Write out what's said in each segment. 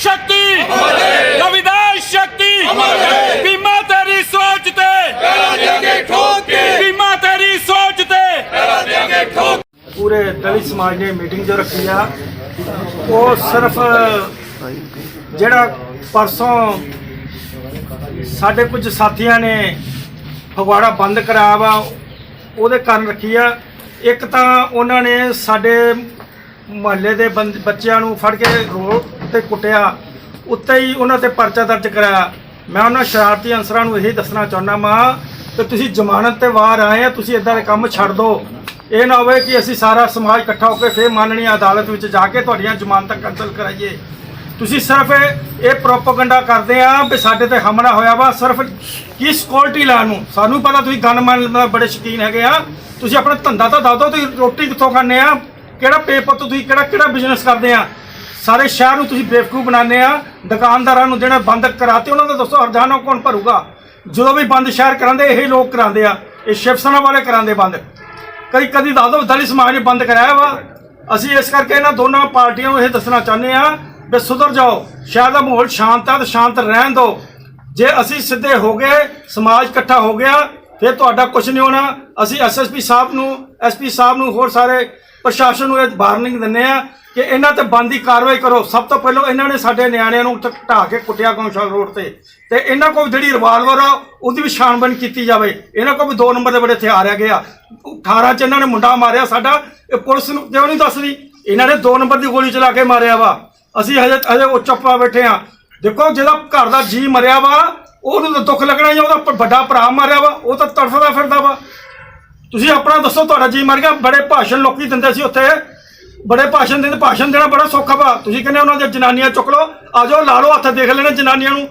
ਸ਼ਕਤੀ। ਰਵਿਦਾਸ ਸ਼ਕਤੀ। ਬੀਮਾ ਤੇਰੀ ਸੋਚ ਤੇ। ਪਹਿਰਾ ਦੇਗੇ ਠੋਕ ਕੇ ਬੀਮਾ ਤੇਰੀ ਸੋਚ ਤੇ। ਪਹਿਰਾ ਦੇਗੇ ਠੋਕ ਪੂਰੇ ਦਲਿਤ ਸਮਾਜ ਨੇ ਮੀਟਿੰਗ ਜੋ ਰੱਖੀ ਆ, ਉਹ ਸਿਰਫ ਜਿਹੜਾ ਪਰਸੋਂ ਸਾਡੇ ਕੁਝ ਸਾਥੀਆਂ ਨੇ ਫਗਵਾੜਾ ਬੰਦ ਕਰਾਵਾ ਉਹਦੇ ਕਾਰਨ ਰੱਖੀ ਆ। ਇੱਕ ਤਾਂ ਉਹਨਾਂ ਨੇ ਸਾਡੇ ਮਹੱਲੇ ਦੇ ਬੱਚਿਆਂ ਨੂੰ ਫੜ ਕੇ ਰੋ ਤੇ ਕੁੱਟਿਆ, ਉੱਤੇ ਹੀ ਉਹਨਾਂ ਤੇ ਪਰਚਾ ਦਰਜ ਕਰਾਇਆ। ਮੈਂ ਉਹਨਾਂ ਸ਼ਰਾਰਤੀ ਅਨਸਰਾਂ ਨੂੰ ਇਹ ਦੱਸਣਾ ਚਾਹੁੰਦਾ ਮਾਂ ਕਿ ਤੁਸੀਂ ਜ਼ਮਾਨਤ ਤੇ ਬਾਹਰ ਆਏ ਆ, ਤੁਸੀਂ ਇਦਾਂ ਦੇ ਕੰਮ ਛੱਡ ਦਿਓ ਇਹ ਨਾ ਹੋਵੇ ਕਿ ਅਸੀਂ ਸਾਰਾ ਸਮਾਜ ਇਕੱਠਾ ਹੋ ਕੇ ਫੇਰ ਮਾਨਣੀ ਅਦਾਲਤ ਵਿੱਚ ਜਾ ਕੇ ਤੁਹਾਡੀਆਂ ਜ਼ਮਾਨਤਾਂ ਕੈਂਸਲ ਕਰਾਈਏ। ਤੁਸੀਂ ਸਿਰਫ ਇਹ ਇਹ ਪ੍ਰੋਪਗੈਂਡਾ ਕਰਦੇ ਆ ਵੀ ਸਾਡੇ ਤੇ ਹਮਲਾ ਹੋਇਆ ਵਾ, ਸਿਰਫ ਕੀ ਸਿਕਿਉਰਿਟੀ ਲਾਉਣ ਨੂੰ? ਸਾਨੂੰ ਪਤਾ ਤੁਸੀਂ ਗਨਮੈਨ ਦਾ ਬੜੇ ਸ਼ੌਕੀਨ ਹੈਗੇ ਆ। ਤੁਸੀਂ ਆਪਣਾ ਧੰਦਾ ਤਾਂ ਦੱਸ ਦਿਓ, ਤੁਸੀਂ ਰੋਟੀ ਕਿੱਥੋਂ ਖਾਂਦੇ ਆ? ਕਿਹੜਾ ਪੇਪਰ ਤੋਂ ਤੁਸੀਂ ਕਿਹੜਾ ਕਿਹੜਾ ਬਿਜ਼ਨਸ ਕਰਦੇ ਆ? ਸਾਰੇ ਸ਼ਹਿਰ ਨੂੰ ਤੁਸੀਂ ਬੇਵਕੂਫ ਬਣਾਉਂਦੇ ਆ, ਦੁਕਾਨਦਾਰਾਂ ਨੂੰ ਜਿਹੜਾ ਬੰਦ ਕਰਾਤੇ, ਉਹਨਾਂ ਦਾ ਦੱਸੋ ਹਰਜਾਨਾ ਕੌਣ ਭਰੂਗਾ? ਜਦੋਂ ਵੀ ਬੰਦ ਸ਼ਹਿਰ ਕਰਾਉਂਦੇ, ਇਹ ਲੋਕ ਕਰਾਉਂਦੇ ਆ, ਇਹ ਸ਼ਿਵ ਸੈਨਾ ਵਾਲੇ ਕਰਾਉਂਦੇ ਬੰਦ। ਕਦੀ ਕਦੀ ਦੱਸ ਦੋ ਦਲਿਤ ਸਮਾਜ ਨੇ ਬੰਦ ਕਰਾਇਆ ਵਾ। ਅਸੀਂ ਇਸ ਕਰਕੇ ਇਹਨਾਂ ਦੋਨਾਂ ਪਾਰਟੀਆਂ ਨੂੰ ਇਹ ਦੱਸਣਾ ਚਾਹੁੰਦੇ ਆ ਵੀ ਸੁਧਰ ਜਾਓ, ਸ਼ਹਿਰ ਦਾ ਮਾਹੌਲ ਸ਼ਾਂਤ ਆ ਤੇ ਸ਼ਾਂਤ ਰਹਿਣ ਦਿਓ। ਜੇ ਅਸੀਂ ਸਿੱਧੇ ਹੋ ਗਏ, ਸਮਾਜ ਇਕੱਠਾ ਹੋ ਗਿਆ, ਫਿਰ ਤੁਹਾਡਾ ਕੁਝ ਨਹੀਂ ਹੋਣਾ। ਅਸੀਂ ਐਸਐਸਪੀ ਸਾਹਿਬ ਨੂੰ ਐਸਪੀ ਸਾਹਿਬ ਨੂੰ ਹੋਰ ਸਾਰੇ ਪ੍ਰਸ਼ਾਸਨ ਨੂੰ ਇਹ ਵਾਰਨਿੰਗ ਦਿੰਦੇ ਆ ਕਿ ਇਹਨਾਂ ਤੇ ਬੰਦੀ ਕਾਰਵਾਈ ਕਰੋ। ਸਭ ਤੋਂ ਪਹਿਲਾਂ ਇਹਨਾਂ ਨੇ ਸਾਡੇ ਨਿਆਣਿਆਂ ਨੂੰ ਢ- ਢਾਹ ਕੇ ਕੁੱਟਿਆ ਗੌਸ਼ਾਲ ਰੋਡ ਤੇ। ਤੇ ਇਹਨਾਂ ਕੋਲ ਜਿਹੜੀ ਰਿਵਾਲਵਰ ਆ, ਉਹਦੀ ਵੀ ਛਾਣਬੀਣ ਕੀਤੀ ਜਾਵੇ। ਇਹਨਾਂ ਕੋਲ ਵੀ ਦੋ ਨੰਬਰ ਦੇ ਬੜੇ ਹਥਿਆਰ ਹੈਗੇ ਆ। 18 ਚ ਇਹਨਾਂ ਨੇ ਮੁੰਡਾ ਮਾਰਿਆ ਸਾਡਾ। ਇਹ ਪੁਲਿਸ ਨੂੰ ਕਿਉਂ ਨਹੀਂ ਦੱਸਦੀ ਇਹਨਾਂ ਨੇ ਦੋ ਨੰਬਰ ਦੀ ਗੋਲੀ ਚਲਾ ਕੇ ਮਾਰਿਆ ਵਾ। ਅਸੀਂ ਹਜੇ ਹਜੇ ਉਹ ਚੁੱਪਾ ਬੈਠੇ ਆ। ਦੇਖੋ, ਜਿਹਦਾ ਘਰ ਦਾ ਜੀ ਮਰਿਆ ਵਾ, ਉਹਨੂੰ ਤਾਂ ਦੁੱਖ ਲੱਗਣਾ ਹੀ ਉਹਦਾ ਵੱਡਾ ਭਰਾ ਮਾਰਿਆ ਵਾ। ਉਹ ਤਾਂ ਤੜਫਦਾ ਫਿਰਦਾ ਵਾ। ਤੁਸੀਂ ਆਪਣਾ ਦੱਸੋ, ਤੁਹਾਡਾ ਜੀ ਮਰ ਗਿਆ। ਬੜੇ ਭਾਸ਼ਣ ਲੋਕੀ ਦਿੰਦੇ ਸੀ ਉੱਥੇ। ਬੜੇ ਭਾਸ਼ਣ ਦਿੰਦੇ ਭਾਸ਼ਣ ਦੇਣਾ ਬੜਾ ਸੌਖਾ ਵਾ ਤੁਸੀਂ ਕਹਿੰਦੇ ਉਹਨਾਂ ਦੀਆਂ ਜਨਾਨੀਆਂ ਚੁੱਕ ਲਓ ਆ ਜਾਓ ਲਾ ਲਓ ਹੱਥ ਦੇਖ ਲੈਣੇ ਜਨਾਨੀਆਂ ਨੂੰ।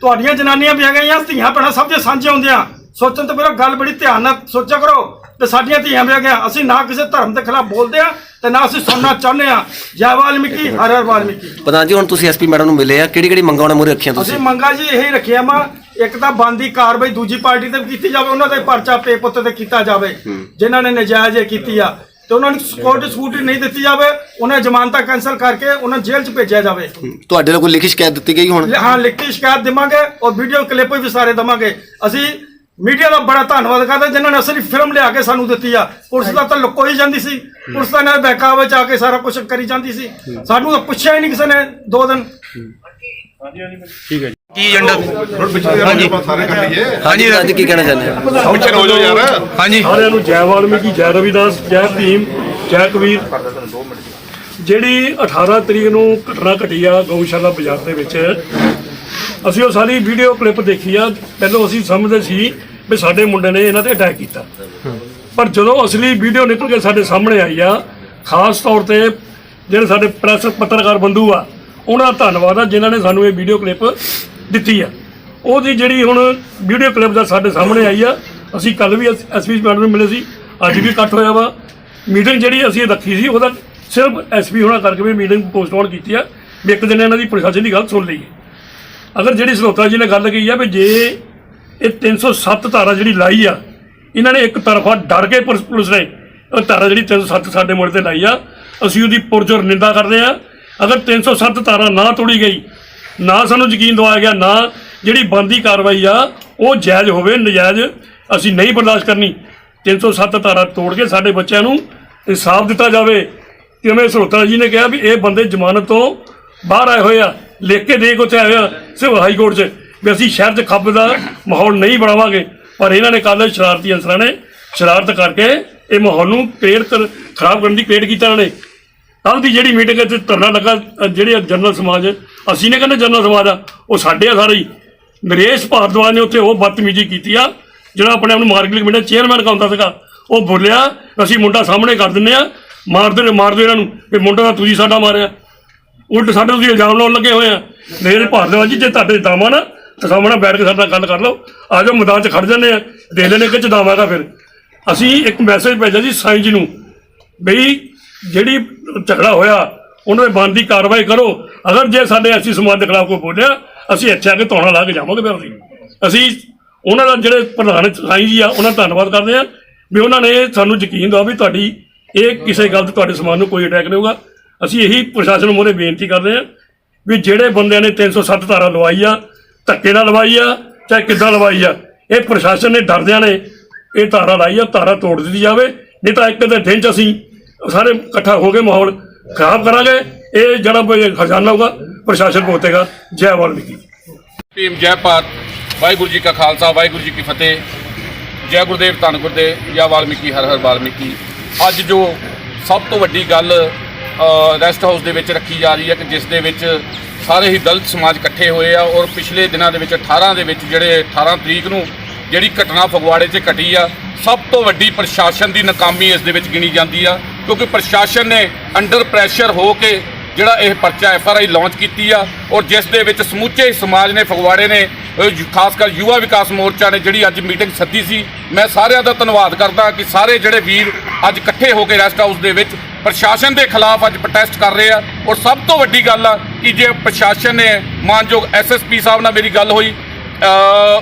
ਤੁਹਾਡੀਆਂ ਜਨਾਨੀਆਂ ਵੀ ਹੈਗੀਆਂ ਧੀਆਂ ਭੈਣਾਂ ਸਭ ਦੇ ਸਾਂਝੇ ਹੁੰਦੀਆਂ ਸੋਚਣ ਤੋਂ ਪਹਿਲਾਂ ਗੱਲ ਬੜੀ ਧਿਆਨ ਨਾਲ ਸੋਚਿਆ ਕਰੋ ਤੇ ਸਾਡੀਆਂ ਧੀਆਂ ਵੀ ਹੈਗੀਆਂ। ਅਸੀਂ ਨਾ ਕਿਸੇ ਧਰਮ ਦੇ ਖਿਲਾਫ ਬੋਲਦੇ ਆ ਤੇ ਨਾ ਅਸੀਂ ਸੁਣਨਾ ਚਾਹੁੰਦੇ ਆ। ਜੈ ਵਾਲਮੀਕੀ ਹਰ ਹਰ ਵਾਲਮੀਕੀ। ਪ੍ਰਧਾਨ ਜੀ ਹੁਣ ਤੁਸੀਂ ਐਸਪੀ ਮੈਡਮ ਨੂੰ ਮਿਲੇ ਆ ਕਿਹੜੀ ਕਿਹੜੀ ਮੰਗਾਂ ਉਹਨਾਂ ਮੂਹਰੇ ਰੱਖੀਆਂ ਤੁਸੀਂ? ਅਸੀਂ ਮੰਗਾ ਜੀ ਇਹ ਰੱਖਿਆ ਮਾ ਇੱਕ ਤਾਂ ਬੰਦੀ ਕਾਰਵਾਈ ਦੂਜੀ ਪਾਰਟੀ ਤੇ ਕੀਤੀ ਜਾਵੇ ਉਹਨਾਂ ਦੇ ਪਰਚਾ ਪੇ ਪੁੱਤ ਤੇ ਕੀਤਾ ਜਾਵੇ। ਜਿਨ੍ਹਾਂ ਨੇ ਨਜਾਇਜ਼ ਇਹ ਕੀਤੀ ਆ। ਤੇ ਉਹਨਾਂ ਨੂੰ ਸਕਿਉਰਟੀ ਸਕੂਟੀ ਨਹੀਂ ਦਿੱਤੀ ਜਾਵੇ ਉਹਨਾਂ ਜ਼ਮਾਨਤਾਂ ਕੈਂਸਲ ਕਰਕੇ ਉਹਨਾਂ ਜੇਲ੍ਹ 'ਚ ਭੇਜਿਆ ਜਾਵੇ। ਤੁਹਾਡੇ ਨਾਲ ਕੋਈ ਲਿਖੀ ਸ਼ਿਕਾਇਤ ਦਿੱਤੀ ਗਈ ਹੁਣ? ਹਾਂ ਲਿਖਤੀ ਸ਼ਿਕਾਇਤ ਦੇਵਾਂਗੇ ਔਰ ਵੀਡੀਓ ਕਲਿੱਪ ਵੀ ਸਾਰੇ ਦੇਵਾਂਗੇ। ਅਸੀਂ ਮੀਡੀਆ ਦਾ ਬੜਾ ਧੰਨਵਾਦ ਕਰਦੇ ਜਿਨ੍ਹਾਂ ਨੇ ਅਸਲੀ ਫਿਲਮ ਲਿਆ ਕੇ ਸਾਨੂੰ ਦਿੱਤੀ ਆ। ਪੁਲਿਸ ਦਾ ਤਾਂ ਲੁਕੋ ਹੀ ਜਾਂਦੀ ਸੀ। ਪੁਲਿਸ ਤਾਂ ਨਾਲ ਬਹਿਕਾਵੇ ਚ ਆ ਕੇ ਸਾਰਾ ਕੁਝ ਕਰੀ ਜਾਂਦੀ ਸੀ। ਸਾਨੂੰ ਤਾਂ ਪੁੱਛਿਆ ਹੀ ਨਹੀਂ ਕਿਸੇ ਨੇ ਦੋ ਦਿਨ। ਕੀ ਏਜੰਡਾ ਹਾਂਜੀ। ਹਾਂਜੀ। ਅੱਜ ਕੀ ਕਹਿਣਾ ਚਾਹੁੰਦੇ ਆ ਪਿੱਛੇ ਹੋ ਜਾਓ ਯਾਰ। ਹਾਂਜੀ। ਸਾਰਿਆਂ ਨੂੰ ਜੈ ਵਾਲਮੀਕੀ ਜੈ ਰਵਿਦਾਸ ਜੈ ਭੀਮ ਜੈ ਕਬੀਰ। ਜਿਹੜੀ 18 ਤਰੀਕ ਨੂੰ ਘਟਨਾ ਘਟੀ ਆ ਗਊਸ਼ਾਲਾ ਬਾਜ਼ਾਰ ਦੇ ਵਿੱਚ ਅਸੀਂ ਉਹ ਸਾਰੀ ਵੀਡੀਓ ਕਲਿੱਪ ਦੇਖੀ ਆ। ਪਹਿਲਾਂ ਅਸੀਂ ਸਮਝਦੇ ਸੀ ਵੀ ਸਾਡੇ ਮੁੰਡੇ ਨੇ ਇਹਨਾਂ ਤੇ ਅਟੈਕ ਕੀਤਾ। ਪਰ ਜਦੋਂ ਅਸਲੀ ਵੀਡੀਓ ਨਿਕਲ ਕੇ ਸਾਡੇ ਸਾਹਮਣੇ ਆਈ ਆ ਖਾਸ ਤੌਰ ਤੇ ਜਿਹੜੇ ਸਾਡੇ ਪ੍ਰੈਸ ਪੱਤਰਕਾਰ ਬੰਧੂ ਆ ਉਹਨਾਂ ਦਾ ਧੰਨਵਾਦ ਆ ਜਿਨ੍ਹਾਂ ਨੇ ਸਾਨੂੰ ਇਹ ਵੀਡੀਓ ਕਲਿੱਪ ਦਿੱਤੀ ਆ। ਉਹਦੀ ਜਿਹੜੀ ਹੁਣ ਵੀਡੀਓ ਕਲਿੱਪ ਦਾ ਸਾਡੇ ਸਾਹਮਣੇ ਆਈ ਆ। ਅਸੀਂ ਕੱਲ ਵੀ ਐਸਪੀ ਮੈਡਮ ਨੂੰ ਮਿਲੇ ਸੀ। ਅੱਜ ਵੀ ਇਕੱਠ ਹੋਇਆ ਵਾ। ਮੀਟਿੰਗ ਜਿਹੜੀ ਅਸੀਂ ਰੱਖੀ ਸੀ, ਉਹਦਾ ਸਿਰਫ ਐਸਪੀ ਹੋਣਾ ਕਰਕੇ ਵੀ ਮੀਟਿੰਗ ਪੋਸਟਪੋਨ ਕੀਤੀ ਆ। ਵੀ ਇੱਕ ਦਿਨ ਇਹਨਾਂ ਦੀ ਪ੍ਰਸ਼ਾਸਨ ਦੀ ਗੱਲ ਸੁਣ ਲਈ ਅਗਰ ਜਿਹੜੀ ਸਲੋਤਾ ਜੀ ਨੇ ਗੱਲ ਕਹੀ ਆ ਵੀ ਜੇ ਇਹ 307 ਧਾਰਾ ਜਿਹੜੀ ਲਾਈ ਆ, ਇਹਨਾਂ ਨੇ ਇੱਕ ਤਰਫਾ ਡਰ ਕੇ ਪੁਲਿਸ ਪੁਲਿਸ ਨੇ ਉਹ ਧਾਰਾ ਜਿਹੜੀ 307 ਸਾਡੇ ਮੁੰਡੇ ਤੇ ਲਾਈ ਆ, ਅਸੀਂ ਉਹਦੀ ਪੁਰਜੋਰ ਨਿੰਦਾ ਕਰਦੇ ਆ। ਅਗਰ 307 ਧਾਰਾ ਨਾ ਤੋੜੀ ਗਈ ਨਾ ਸਾਨੂੰ ਯਕੀਨ ਦਵਾਇਆ ਗਿਆ ਨਾ ਜਿਹੜੀ ਬੰਦੀ ਕਾਰਵਾਈ ਆ ਉਹ ਜਾਇਜ਼ ਹੋਵੇ ਨਜਾਇਜ਼ ਅਸੀਂ ਨਹੀਂ ਬਰਦਾਸ਼ਤ ਕਰਨੀ। 307 ਧਾਰਾ ਤੋੜ ਕੇ ਸਾਡੇ ਬੱਚਿਆਂ ਨੂੰ ਇਨਸਾਫ ਦਿੱਤਾ ਜਾਵੇ। ਕਿਵੇਂ ਸਰੋਤਰਾ ਜੀ ਨੇ ਕਿਹਾ ਵੀ ਇਹ ਬੰਦੇ ਜ਼ਮਾਨਤ ਤੋਂ ਬਾਹਰ ਆਏ ਹੋਏ ਆ ਲਿਖ ਕੇ ਦੇ ਕੇ ਉੱਥੇ ਆਏ ਆ ਸਿਵਲ ਹਾਈ ਕੋਰਟ 'ਚ ਵੀ ਅਸੀਂ ਸ਼ਹਿਰ 'ਚ ਖੱਬ ਦਾ ਮਾਹੌਲ ਨਹੀਂ ਬਣਾਵਾਂਗੇ। ਪਰ ਇਹਨਾਂ ਨੇ ਕੱਲ੍ਹ ਸ਼ਰਾਰਤੀ ਅਨਸਰਾਂ ਨੇ ਸ਼ਰਾਰਤ ਕਰਕੇ ਇਹ ਮਾਹੌਲ ਨੂੰ ਕ੍ਰੀਏਟ ਕਰ ਖਰਾਬ ਕਰਨ ਦੀ ਕ੍ਰੀਏਟ ਕੀਤਾ ਇਹਨਾਂ ਨੇ। ਕੱਲ੍ਹ ਦੀ ਜਿਹੜੀ ਮੀਟਿੰਗ ਤੇ ਧਰਨਾ ਲੱਗਾ ਅ, ਜਿਹੜੇ ਜਨਰਲ ਸਮਾਜ ਅਸੀਂ ਨੇ ਕਹਿੰਦੇ ਜਨਰਲ ਸਮਾਜ ਆ, ਉਹ ਸਾਡੇ ਆ ਸਾਰੇ ਹੀ। ਨਰੇਸ਼ ਭਾਰਦਵਾਜ ਨੇ ਉੱਥੇ ਉਹ ਬਦਤਮੀਜ਼ੀ ਕੀਤੀ ਆ, ਜਿਹੜਾ ਆਪਣੇ ਆਪ ਨੂੰ ਮਾਰਕੀਟ ਕਮੇਟੀ ਦਾ ਚੇਅਰਮੈਨ ਕਹਿੰਦਾ ਸੀਗਾ। ਉਹ ਬੋਲਿਆ, ਅਸੀਂ ਮੁੰਡਾ ਸਾਹਮਣੇ ਕਰ ਦਿੰਨੇ ਆ, ਮਾਰਦੇ ਨੇ, ਮਾਰਦੇ ਇਹਨਾਂ ਨੂੰ, ਵੀ ਮੁੰਡਾ ਤਾਂ ਤੁਸੀਂ ਸਾਡਾ ਮਾਰਿਆ। ਉਲਟ ਸਾਡੇ ਤੁਸੀਂ ਇਲਜ਼ਾਮ ਲਾਉਣ ਲੱਗੇ ਹੋਏ ਆ। ਨਰੇਸ਼ ਭਾਰਦਵਾਜ ਜੀ, ਜੇ ਤੁਹਾਡੇ ਦਾਮਾ ਨਾ, ਤਾਂ ਸਾਹਮਣੇ ਬੈਠ ਕੇ ਸਾਡੇ ਨਾਲ ਗੱਲ ਕਰ ਲਓ। ਆ ਜਾਓ, ਮੈਦਾਨ 'ਚ ਖੜ ਜਾਂਦੇ ਆ, ਦੇਖ ਲੈਣੇ ਕਿ ਚਦਾਵਾਂਗਾ ਫਿਰ। ਅਸੀਂ ਇੱਕ ਮੈਸੇਜ ਭੇਜਿਆ ਜੀ, ਸਾਈਂ ਜੀ ਨੂੰ, ਬਈ ਜਿਹੜੀ ਝਗੜਾ ਹੋਇਆ ਉਹਨਾਂ ਦੇ ਬੰਦੀ ਕਾਰਵਾਈ ਕਰੋ। ਅਗਰ ਜੇ ਸਾਡੇ ਅਸੀਂ ਸਮਾਜ ਦੇ ਖਿਲਾਫ ਕੋਈ ਬੋਲਿਆ, ਅਸੀਂ ਇੱਥੇ ਆ ਕੇ ਧੌਣਾ ਲਾ ਕੇ ਜਾਵਾਂਗੇ ਫਿਰ ਅਸੀਂ। ਅਸੀਂ ਉਹਨਾਂ ਦਾ ਜਿਹੜੇ ਪ੍ਰਧਾਨ ਸਾਈਂ ਜੀ ਆ, ਉਹਨਾਂ ਦਾ ਧੰਨਵਾਦ ਕਰਦੇ ਆ ਵੀ ਉਹਨਾਂ ਨੇ ਸਾਨੂੰ ਯਕੀਨ ਦਵਾ ਵੀ ਤੁਹਾਡੀ ਇਹ ਕਿਸੇ ਗੱਲ ਤੇ ਤੁਹਾਡੇ ਸਮਾਜ ਨੂੰ ਕੋਈ ਅਟੈਕ ਨਹੀਂ ਹੋਊਗਾ। ਅਸੀਂ ਇਹੀ ਪ੍ਰਸ਼ਾਸਨ ਮੂਹਰੇ ਬੇਨਤੀ ਕਰਦੇ ਆ ਵੀ ਜਿਹੜੇ ਬੰਦਿਆਂ ਨੇ 307 ਧਾਰਾ ਲਵਾਈ ਆ, ਧੱਕੇ ਨਾਲ ਲਵਾਈ ਆ, ਚਾਹੇ ਕਿੱਦਾਂ ਲਵਾਈ ਆ, ਇਹ ਪ੍ਰਸ਼ਾਸਨ ਨੇ ਡਰਦਿਆਂ ਨੇ ਇਹ ਧਾਰਾ ਲਾਈ ਆ, ਧਾਰਾ ਤੋੜ ਦਿੱਤੀ ਜਾਵੇ। ਨਹੀਂ ਤਾਂ ਇੱਕ ਦੇ ਦਿਨ ਚ ਅਸੀਂ ਸਾਰੇ ਇਕੱਠਾ ਹੋ ਕੇ ਮਾਹੌਲ ਖਰਾਬ ਕਰਾਂਗੇ, ਇਹ ਜਿਹੜਾ ਖਜ਼ਾਨਾ ਹੋਊਗਾ, ਪ੍ਰਸ਼ਾਸਨ ਪਹੁੰਚੇਗਾ ਜੈ ਵਾਲਮੀਕੀ ਭੀਮ, ਜੈ ਭਾਰਤ। ਵਾਹਿਗੁਰੂ ਜੀ ਕਾ ਖਾਲਸਾ, ਵਾਹਿਗੁਰੂ ਜੀ ਕੀ ਫਤਿਹ। ਜੈ ਗੁਰਦੇਵ, ਧੰਨ ਗੁਰਦੇਵ, ਜੈ ਵਾਲਮੀਕੀ, ਹਰ ਹਰ ਵਾਲਮੀਕੀ। ਅੱਜ ਜੋ ਸਭ ਤੋਂ ਵੱਡੀ ਗੱਲ ਰੈਸਟ ਹਾਊਸ ਦੇ ਵਿੱਚ ਰੱਖੀ ਜਾ ਰਹੀ ਹੈ ਕਿ ਜਿਸ ਦੇ ਵਿੱਚ ਸਾਰੇ ਹੀ ਦਲਿਤ ਸਮਾਜ ਇਕੱਠੇ ਹੋਏ ਆ ਔਰ ਪਿਛਲੇ ਦਿਨਾਂ ਦੇ ਵਿੱਚ 18 ਦੇ ਵਿੱਚ ਜਿਹੜੇ 18 ਤਰੀਕ ਨੂੰ ਜਿਹੜੀ ਘਟਨਾ ਫਗਵਾੜੇ 'ਚ ਘਟੀ ਆ, ਸਭ ਤੋਂ ਵੱਡੀ ਪ੍ਰਸ਼ਾਸਨ ਦੀ ਨਾਕਾਮੀ ਇਸ ਦੇ ਵਿੱਚ ਗਿਣੀ ਜਾਂਦੀ ਆ। ਕਿਉਂਕਿ ਪ੍ਰਸ਼ਾਸਨ ਨੇ ਅੰਡਰ ਪ੍ਰੈਸ਼ਰ ਹੋ ਕੇ ਜਿਹੜਾ ਇਹ ਪਰਚਾ ਐਫ ਆਰ ਆਈ ਲਾਂਚ ਕੀਤੀ ਆ ਔਰ ਜਿਸ ਦੇ ਵਿੱਚ ਸਮੁੱਚੇ ਸਮਾਜ ਨੇ, ਫਗਵਾੜੇ ਨੇ ਖਾਸ ਕਰ ਯੁਵਾ ਵਿਕਾਸ ਮੋਰਚਾ ਨੇ ਜਿਹੜੀ ਅੱਜ ਮੀਟਿੰਗ ਸੱਦੀ ਸੀ, ਮੈਂ ਸਾਰਿਆਂ ਦਾ ਧੰਨਵਾਦ ਕਰਦਾ ਕਿ ਸਾਰੇ ਜਿਹੜੇ ਵੀਰ ਅੱਜ ਇਕੱਠੇ ਹੋ ਕੇ ਰੈਸਟ ਹਾਊਸ ਦੇ ਵਿੱਚ ਪ੍ਰਸ਼ਾਸਨ ਦੇ ਖਿਲਾਫ ਅੱਜ ਪ੍ਰੋਟੈਸਟ ਕਰ ਰਹੇ ਆ ਔਰ ਸਭ ਤੋਂ ਵੱਡੀ ਗੱਲ ਆ ਕਿ ਜੇ ਪ੍ਰਸ਼ਾਸਨ ਨੇ ਮਾਨਯੋਗ ਐਸਐਸਪੀ ਸਾਹਿਬ ਨਾਲ ਮੇਰੀ ਗੱਲ ਹੋਈ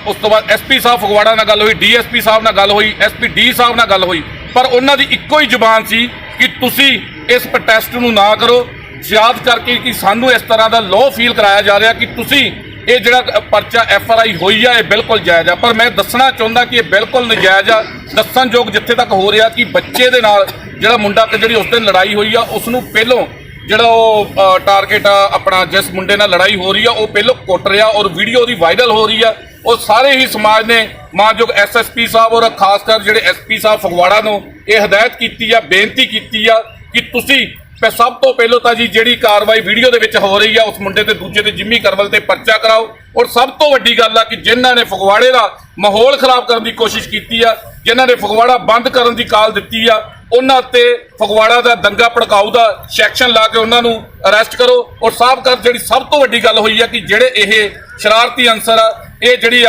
ਉਸ ਤੋਂ ਬਾਅਦ ਐਸਪੀ ਸਾਹਿਬ ਫਗਵਾੜਾ ਨਾਲ ਗੱਲ ਹੋਈ ਡੀਐਸਪੀ ਸਾਹਿਬ ਨਾਲ ਗੱਲ ਹੋਈ ਐਸਪੀ ਡੀ ਸਾਹਿਬ ਨਾਲ ਗੱਲ ਹੋਈ, ਪਰ ਉਹਨਾਂ ਦੀ ਇੱਕੋ ਹੀ ਜ਼ੁਬਾਨ ਸੀ ਕਿ ਤੁਸੀਂ ਇਸ ਪ੍ਰੋਟੈਸਟ ਨੂੰ ਨਾ ਕਰੋ। ਯਾਦ ਕਰਕੇ ਕਿ ਸਾਨੂੰ ਇਸ ਤਰ੍ਹਾਂ ਦਾ ਲੋਅ ਫੀਲ ਕਰਾਇਆ ਜਾ ਰਿਹਾ ਕਿ ਤੁਸੀਂ ਇਹ ਜਿਹੜਾ ਪਰਚਾ ਐਫ ਆਰ ਆਈ ਹੋਈ ਆ, ਇਹ ਬਿਲਕੁਲ ਜਾਇਜ਼ ਆ। ਪਰ ਮੈਂ ਦੱਸਣਾ ਚਾਹੁੰਦਾ ਕਿ ਇਹ ਬਿਲਕੁਲ ਨਜਾਇਜ਼ ਆ। ਦੱਸਣਯੋਗ ਜਿੱਥੇ ਤੱਕ ਹੋ ਰਿਹਾ ਕਿ ਬੱਚੇ ਦੇ ਨਾਲ ਜਿਹੜਾ ਮੁੰਡਾ ਤੇ ਜਿਹੜੀ ਉਸ ਦਿਨ ਲੜਾਈ ਹੋਈ ਆ ਉਸ ਨੂੰ ਪਹਿਲੋਂ ਜਿਹੜਾ ਉਹ ਟਾਰਗੇਟ ਆ, ਆਪਣਾ ਜਿਸ ਮੁੰਡੇ ਨਾਲ ਲੜਾਈ ਹੋ ਰਹੀ ਆ, ਉਹ ਪਹਿਲੋਂ ਕੁੱਟ ਰਿਹਾ ਔਰ ਵੀਡੀਓ ਉਹਦੀ ਵਾਇਰਲ ਹੋ ਰਹੀ ਆ। ਉਹ ਸਾਰੇ ਹੀ ਸਮਾਜ ਨੇ ਮਾਨਯੋਗ ਐਸਐਸਪੀ ਸਾਹਿਬ ਔਰ ਖਾਸ ਕਰ ਜਿਹੜੇ ਐਸਪੀ ਸਾਹਿਬ ਫਗਵਾੜਾ ਨੂੰ ਇਹ ਹਦਾਇਤ ਕੀਤੀ ਆ, ਬੇਨਤੀ ਕੀਤੀ ਆ ਕਿ ਤੁਸੀਂ ਤੇ ਸਭ ਤੋਂ ਪਹਿਲਾਂ ਤਾਂ ਜੀ ਜਿਹੜੀ ਕਾਰਵਾਈ ਵੀਡੀਓ ਦੇ ਵਿੱਚ ਹੋ ਰਹੀ ਆ, ਉਸ ਮੁੰਡੇ ਤੇ ਦੂਜੇ ਤੇ ਜਿੰਮੀ ਕਰਵਲ ਤੇ ਪਰਚਾ ਕਰਾਓ। ਔਰ ਸਭ ਤੋਂ ਵੱਡੀ ਗੱਲ ਆ ਕਿ ਜਿਨ੍ਹਾਂ ਨੇ ਫਗਵਾੜੇ ਦਾ ਮਾਹੌਲ ਖਰਾਬ ਕਰਨ ਦੀ ਕੋਸ਼ਿਸ਼ ਕੀਤੀ ਆ, ਜਿਨ੍ਹਾਂ ਨੇ ਫਗਵਾੜਾ ਬੰਦ ਕਰਨ ਦੀ ਕਾਲ ਦਿੱਤੀ ਆ, ਉਹਨਾਂ ਤੇ ਫਗਵਾੜਾ ਦਾ ਦੰਗਾ ਭੜਕਾਊ ਦਾ ਸੈਕਸ਼ਨ ਲਾ ਕੇ ਉਹਨਾਂ ਨੂੰ ਅਰੈਸਟ ਕਰੋ। ਔਰ ਸਾਫ਼ ਕਰ ਜਿਹੜੀ ਸਭ ਤੋਂ ਵੱਡੀ ਗੱਲ ਹੋਈ ਆ ਕਿ ਜਿਹੜੇ ਇਹ ਸ਼ਰਾਰਤੀ ਅਨਸਰ ਆ ਇਹ ਜਿਹੜੀ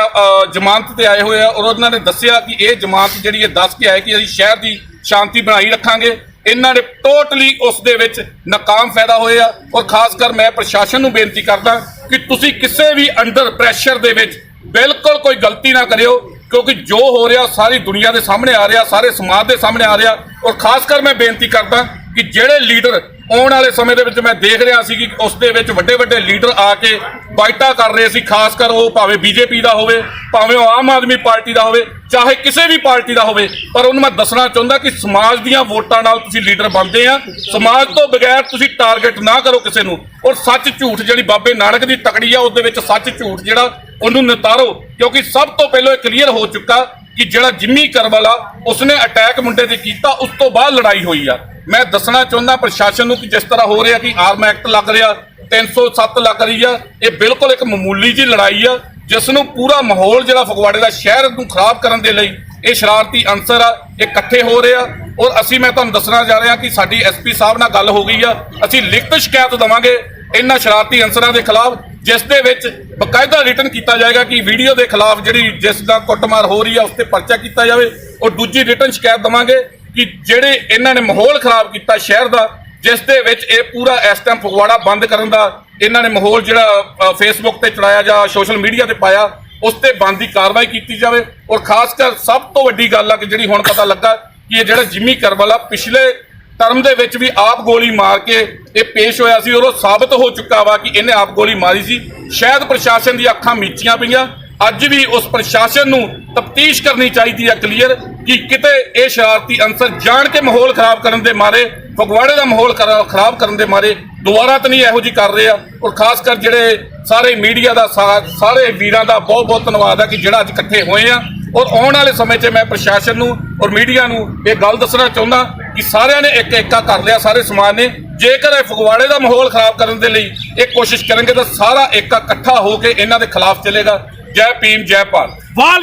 ਜ਼ਮਾਨਤ ਤੇ ਆਏ ਹੋਏ ਆ, ਔਰ ਉਹਨਾਂ ਨੇ ਦੱਸਿਆ ਕਿ ਇਹ ਜ਼ਮਾਨਤ ਜਿਹੜੀ ਹੈ, ਦੱਸ ਕੇ ਆਏ ਕਿ ਅਸੀਂ ਸ਼ਹਿਰ ਦੀ ਸ਼ਾਂਤੀ ਬਣਾਈ ਰੱਖਾਂਗੇ। ਇਹਨਾਂ ਨੇ ਟੋਟਲੀ ਉਸ ਦੇ ਵਿੱਚ ਨਾਕਾਮ ਫਾਇਦਾ ਹੋਏ ਆ, ਔਰ ਖਾਸ ਕਰ ਮੈਂ ਪ੍ਰਸ਼ਾਸਨ ਨੂੰ ਬੇਨਤੀ ਕਰਦਾ ਕਿ ਤੁਸੀਂ ਕਿਸੇ ਵੀ ਅੰਡਰ ਪ੍ਰੈਸ਼ਰ ਦੇ ਵਿੱਚ ਬਿਲਕੁਲ ਕੋਈ ਗਲਤੀ ਨਾ ਕਰਿਓ, ਕਿਉਂਕਿ ਜੋ ਹੋ ਰਿਹਾ, ਸਾਰੀ ਦੁਨੀਆ ਦੇ ਸਾਹਮਣੇ ਆ ਰਿਹਾ, ਸਾਰੇ ਸਮਾਜ ਦੇ ਸਾਹਮਣੇ ਆ ਰਿਹਾ, ਔਰ ਖਾਸ ਕਰ ਮੈਂ ਬੇਨਤੀ ਕਰਦਾ ਕਿ ਜਿਹੜੇ ਲੀਡਰ ਆਉਣ ਵਾਲੇ ਸਮੇਂ ਦੇ ਵਿੱਚ ਮੈਂ ਦੇਖ ਰਿਹਾ ਸੀ ਕਿ ਉਸ ਦੇ ਵਿੱਚ ਵੱਡੇ ਵੱਡੇ ਲੀਡਰ ਆ ਕੇ ਬਾਈਟਾਂ ਕਰ ਰਹੇ ਸੀ, ਖਾਸ ਕਰ ਉਹ ਭਾਵੇਂ ਬੀਜੇਪੀ ਦਾ ਹੋਵੇ, ਭਾਵੇਂ ਉਹ ਆਮ ਆਦਮੀ ਪਾਰਟੀ ਦਾ ਹੋਵੇ, ਚਾਹੇ ਕਿਸੇ ਵੀ ਪਾਰਟੀ ਦਾ ਹੋਵੇ, ਪਰ ਉਹਨੂੰ ਮੈਂ ਦੱਸਣਾ ਚਾਹੁੰਦਾ ਕਿ ਸਮਾਜ ਦੀਆਂ ਵੋਟਾਂ ਨਾਲ ਤੁਸੀਂ ਲੀਡਰ ਬਣਦੇ ਆ। ਸਮਾਜ ਤੋਂ ਬਗੈਰ ਤੁਸੀਂ ਟਾਰਗੇਟ ਨਾ ਕਰੋ ਕਿਸੇ ਨੂੰ। ਔਰ ਸੱਚ ਝੂਠ ਜਿਹੜੀ ਬਾਬੇ ਨਾਨਕ ਦੀ ਤਕੜੀ ਆ, ਉਹਦੇ ਵਿੱਚ ਸੱਚ ਝੂਠ ਜਿਹੜਾ ਉਹਨੂੰ ਨਿਤਾਰੋ, ਕਿਉਂਕਿ ਸਭ ਤੋਂ ਪਹਿਲਾਂ ਇਹ ਕਲੀਅਰ ਹੋ ਚੁੱਕਾ ਕਿ ਜਿਹੜਾ ਜਿੰਮੀ ਕਰਵਲ ਆ ਉਸਨੇ ਅਟੈਕ ਮੁੰਡੇ ਤੇ ਕੀਤਾ, ਉਸ ਤੋਂ ਬਾਅਦ ਲੜਾਈ ਹੋਈ ਆ। ਮੈਂ ਦੱਸਣਾ ਚਾਹੁੰਦਾ ਪ੍ਰਸ਼ਾਸਨ ਨੂੰ ਕਿ ਜਿਸ ਤਰ੍ਹਾਂ ਹੋ ਰਿਹਾ ਕਿ ਆਰਮ ਐਕਟ ਲੱਗ ਰਿਹਾ 307 ਲੱਗ ਰਹੀ ਆ, ਇਹ ਬਿਲਕੁਲ ਇੱਕ ਮਾਮੂਲੀ ਜੀ ਲੜਾਈ ਆ, ਜਿਸ ਨੂੰ ਪੂਰਾ ਮਾਹੌਲ ਜਿਹੜਾ ਫਗਵਾੜੇ ਦਾ ਸ਼ਹਿਰ ਨੂੰ ਖਰਾਬ ਕਰਨ ਦੇ ਲਈ ਇਹ ਸ਼ਰਾਰਤੀ ਅਨਸਰ ਆ, ਇਹ ਇਕੱਠੇ ਹੋ ਰਹੇ ਆ। ਔਰ ਅਸੀਂ, ਮੈਂ ਤੁਹਾਨੂੰ ਦੱਸਣਾ ਜਾ ਰਿਹਾ ਕਿ ਸਾਡੀ ਐਸਪੀ ਸਾਹਿਬ ਨਾਲ ਗੱਲ ਹੋ ਗਈ ਆ, ਅਸੀਂ ਲਿਖਤ ਸ਼ਿਕਾਇਤ ਦਵਾਂਗੇ ਇਹਨਾਂ ਸ਼ਰਾਰਤੀ ਅਨਸਰਾਂ ਦੇ ਖਿਲਾਫ। ਜਿਸ ਦੇ ਵਿੱਚ ਬਕਾਇਦਾ ਰਿਟਨ ਕੀਤਾ ਜਾਏਗਾ ਕਿ ਵੀਡੀਓ ਦੇ ਖਿਲਾਫ ਜਿਹੜੀ ਜਿਸ ਦਾ ਕੁੱਟਮਾਰ ਹੋ ਰਹੀ ਆ, ਉਸ ਤੇ ਪਰਚਾ ਕੀਤਾ ਜਾਵੇ ਔਰ ਦੂਜੀ ਰਿਟਨ ਸ਼ਿਕਾਇਤ ਦਵਾਂਗੇ ਕਿ ਜਿਹੜੇ ਇਹਨਾਂ ਨੇ ਮਾਹੌਲ ਖਰਾਬ ਕੀਤਾ ਸ਼ਹਿਰ ਦਾ, ਜਿਸ ਦੇ ਵਿੱਚ ਇਹ ਪੂਰਾ ਇਸ ਟਾਈਮ ਫਗਵਾੜਾ ਬੰਦ ਕਰਨ ਦਾ ਇਹਨਾਂ ਨੇ ਮਾਹੌਲ ਜਿਹੜਾ ਫੇਸਬੁੱਕ ਤੇ ਚੜਾਇਆ ਜਾਂ ਸੋਸ਼ਲ ਮੀਡੀਆ ਤੇ ਪਾਇਆ, ਉਸ ਤੇ ਬੰਦ ਦੀ ਕਾਰਵਾਈ ਕੀਤੀ ਜਾਵੇ ਔਰ ਖਾਸ ਕਰ ਸਭ ਤੋਂ ਵੱਡੀ ਗੱਲ ਆ ਕਿ ਜਿਹੜੀ ਹੁਣ ਪਤਾ ਲੱਗਾ ਕਿ ਇਹ ਜਿਹੜਾ ਜਿਮੀ ਕਰਵਲ ਪਿਛਲੇ ਧਰਮ ਦੇ ਵਿੱਚ ਵੀ ਆਪ ਗੋਲੀ ਮਾਰ ਕੇ ਇਹ ਪੇਸ਼ ਹੋਇਆ ਸੀ ਔਰ ਉਹ ਸਾਬਤ ਹੋ ਚੁੱਕਾ ਵਾ ਕਿ ਇਹਨੇ ਆਪ ਗੋਲੀ ਮਾਰੀ ਸੀ। ਸ਼ਾਇਦ ਪ੍ਰਸ਼ਾਸਨ ਦੀ ਅੱਖਾਂ ਮੀਚੀਆਂ ਪਈਆਂ। ਅੱਜ ਵੀ ਉਸ ਪ੍ਰਸ਼ਾਸਨ ਨੂੰ ਤਫਤੀਸ਼ ਕਰਨੀ ਚਾਹੀਦੀ ਹੈ ਕਲੀਅਰ ਕਿ ਕਿਤੇ ਇਹ ਸ਼ਰਾਰਤੀ ਅਨਸਰ ਜਾਣ ਕੇ ਮਾਹੌਲ ਖਰਾਬ ਕਰਨ ਦੇ ਮਾਰੇ, ਫਗਵਾੜੇ ਦਾ ਮਾਹੌਲ ਖਰਾ- ਖਰਾਬ ਕਰਨ ਦੇ ਮਾਰੇ, ਦੁਬਾਰਾ ਤਾਂ ਨਹੀਂ ਇਹੋ ਜੀ ਕਰ ਰਹੇ ਆ। ਔਰ ਖਾਸ ਕਰ ਜਿਹੜੇ ਸਾਰੇ ਮੀਡੀਆ ਦਾ ਸਾਥ ਸਾਰੇ ਵੀਰਾਂ ਦਾ ਬਹੁਤ ਬਹੁਤ ਧੰਨਵਾਦ ਆ ਕਿ ਜਿਹੜਾ ਅੱਜ ਇਕੱਠੇ ਹੋਏ ਆ। ਔਰ ਆਉਣ ਵਾਲੇ ਸਮੇਂ 'ਚ ਮੈਂ ਪ੍ਰਸ਼ਾਸਨ ਨੂੰ ਔਰ ਮੀਡੀਆ ਨੂੰ ਇਹ ਗੱਲ ਦੱਸਣਾ ਚਾਹੁੰਦਾ ਕਿ ਸਾਰਿਆਂ ਨੇ ਇੱਕ ਏਕਾ ਕਰ ਲਿਆ, ਸਾਰੇ ਸਮਾਜ ਨੇ। ਜੇਕਰ ਇਹ ਫਗਵਾੜੇ ਦਾ ਮਾਹੌਲ ਖਰਾਬ ਕਰਨ ਦੇ ਲਈ ਇਹ ਕੋਸ਼ਿਸ਼ ਕਰਨਗੇ ਤਾਂ ਸਾਰਾ ਏਕਾ ਇਕੱਠਾ ਹੋ ਕੇ ਇਹਨਾਂ ਦੇ ਖਿਲਾਫ ਚੱਲੇਗਾ। ਜੈ ਭੀਮ, ਜੈ ਭਾਰਤ।